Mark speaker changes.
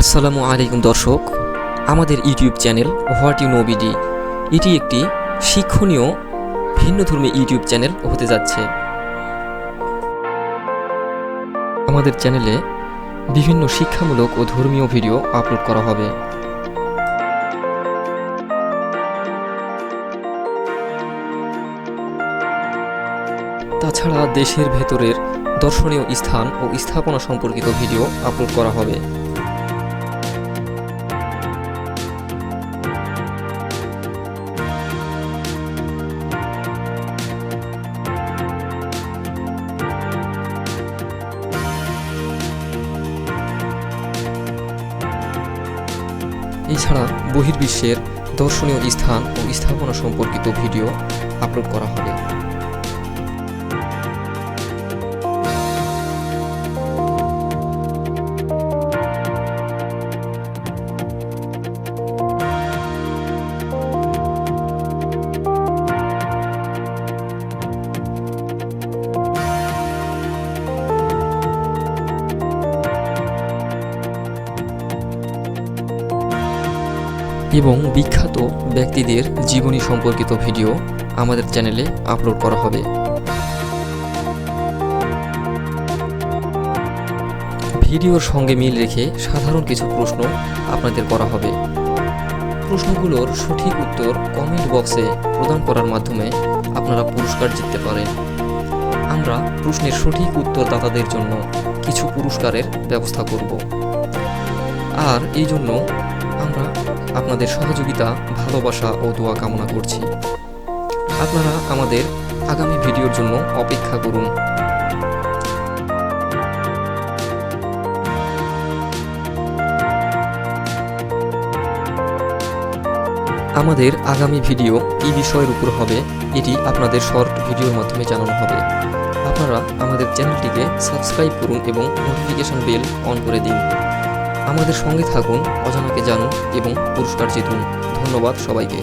Speaker 1: আসসালামু আলাইকুম দর্শক, আমাদের YouTube channel what you know BD. এটি একটি শিক্ষণীয় ভিন্ন ভিন্নধর্মী ইউটিউব চ্যানেল হতে যাচ্ছে। আমাদের চ্যানেলে বিভিন্ন শিক্ষামূলক ও ধর্মীয় ভিডিও আপলোড করা হবে। তাছাড়া দেশের ভেতরের দর্শনীয় স্থান ও স্থাপনা সম্পর্কিত ভিডিও আপলোড করা হবে। এছাড়া বহির্বিশ্বের দর্শনীয় স্থান ও স্থাপনা সম্পর্কিত ভিডিও আপলোড করা হবে। এবং বিখ্যাত ব্যক্তিদের জীবনী সম্পর্কিত ভিডিও আমাদের চ্যানেলে আপলোড করা হবে। ভিডিওর সঙ্গে মিল রেখে সাধারণ কিছু প্রশ্ন আপনাদের করা হবে। প্রশ্নগুলোর সঠিক উত্তর কমেন্ট বক্সে প্রদান করার মাধ্যমে আপনারা পুরস্কার জিততে পারেন। আমরা প্রশ্নের সঠিক উত্তরদাতাদের জন্য কিছু পুরস্কারের ব্যবস্থা করব। আর এই জন্য আমরা আপনাদের সহযোগিতা, ভালোবাসা ও দোয়া কামনা করছি। আপনারা আমাদের আগামী ভিডিওর জন্য অপেক্ষা করুন। আমাদের আগামী ভিডিও কী বিষয়ের উপর হবে, এটি আপনাদের শর্ট ভিডিওর মাধ্যমে জানানো হবে। আপনারা আমাদের চ্যানেলটিকে সাবস্ক্রাইব করুন এবং নোটিফিকেশন বেল অন করে দিন। আমাদের সঙ্গে থাকুন অজানাকে জানুন এবং পুরস্কার জিতুন। ধন্যবাদ সবাইকে।